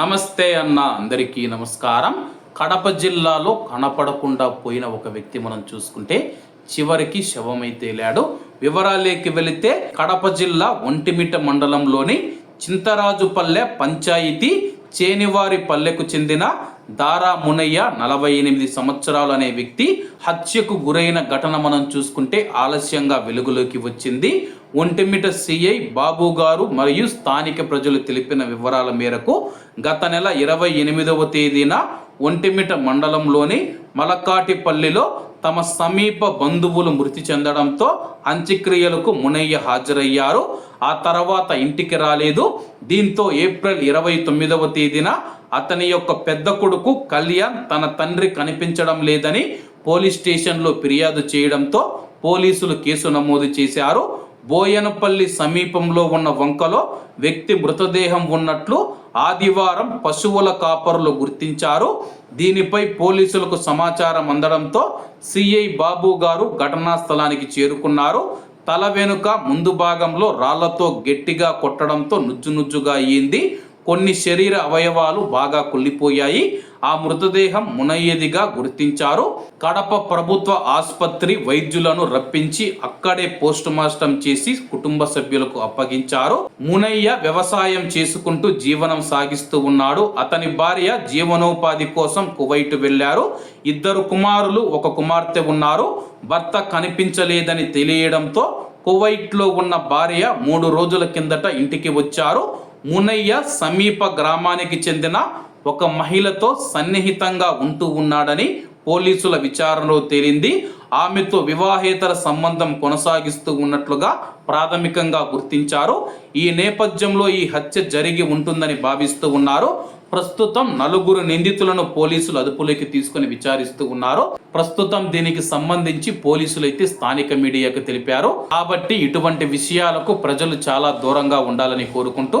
నమస్తే అన్న అందరికీ నమస్కారం. కడప జిల్లాలో కనపడకుండా పోయిన ఒక వ్యక్తి మనం చూసుకుంటే చివరికి శవమై తేలాడు. వివరాలేకి వెళితే కడప జిల్లా ఒంటిమిట మండలంలోని చింతరాజుపల్లె పంచాయతీ చేనివారి పల్లెకు చెందిన దారా మునయ్య నలభై ఎనిమిది సంవత్సరాలు అనే వ్యక్తి హత్యకు గురైన ఘటన మనం చూసుకుంటే ఆలస్యంగా వెలుగులోకి వచ్చింది. ఒంటిమిట సిఐ బాబు గారు మరియు స్థానిక ప్రజలు తెలిపిన వివరాల మేరకు గత నెల ఇరవై ఎనిమిదవ తేదీన ఒంటిమిట మండలంలోని మలకాటిపల్లిలో తమ సమీప బంధువులు మృతి చెందడంతో అంత్యక్రియలకు మునయ్య హాజరయ్యారు. ఆ తర్వాత ఇంటికి రాలేదు. దీంతో ఏప్రిల్ ఇరవై తొమ్మిదవ తేదీన అతని యొక్క పెద్ద కొడుకు కళ్యాణ్ తన తండ్రి కనిపించడం లేదని పోలీస్ స్టేషన్లో ఫిర్యాదు చేయడంతో పోలీసులు కేసు నమోదు చేశారు. బోయనపల్లి సమీపంలో ఉన్న వంకలో వ్యక్తి మృతదేహం ఉన్నట్లు ఆదివారం పశువుల కాపరులు గుర్తించారు. దీనిపై పోలీసులకు సమాచారం అందడంతో సిఐ బాబు గారు ఘటనా స్థలానికి చేరుకున్నారు. తల వెనుక ముందు భాగంలో రాళ్ళతో గట్టిగా కొట్టడంతో నుజ్జు నుజ్జుగా అయ్యింది. కొన్ని శరీర అవయవాలు బాగా కుళ్ళిపోయాయి. ఆ మృతదేహం మునయ్యదిగా గుర్తించారు. కడప ప్రభుత్వ ఆసుపత్రి వైద్యులను రప్పించి అక్కడే పోస్ట్ మార్టం చేసి కుటుంబ సభ్యులకు అప్పగించారు. మునయ్య వ్యవసాయం చేసుకుంటూ జీవనం సాగిస్తూ ఉన్నాడు. అతని భార్య జీవనోపాధి కోసం కువైట్ వెళ్ళారు ఇద్దరు కుమారులు ఒక కుమార్తె ఉన్నారు. భర్త కనిపించలేదని తెలియడంతో కువైట్లో ఉన్న భార్య మూడు రోజుల కిందట ఇంటికి వచ్చారు. మునయ్య సమీప గ్రామానికి చెందిన ఒక మహిళతో సన్నిహితంగా ఉంటూ ఉన్నాడని పోలీసుల విచారణలో తేలింది. ఆమెతో వివాహేతర సంబంధం కొనసాగిస్తూ ఉన్నట్లుగా ప్రాథమికంగా గుర్తించారు. ఈ నేపథ్యంలో ఈ హత్య జరిగి ఉంటుందని భావిస్తూ ఉన్నారు. ప్రస్తుతం నలుగురు నిందితులను పోలీసులు అదుపులోకి తీసుకుని విచారిస్తూ ఉన్నారు. ప్రస్తుతం దీనికి సంబంధించి పోలీసులు అయితే స్థానిక మీడియాకు తెలిపారు. కాబట్టి ఇటువంటి విషయాలకు ప్రజలు చాలా దూరంగా ఉండాలని కోరుకుంటూ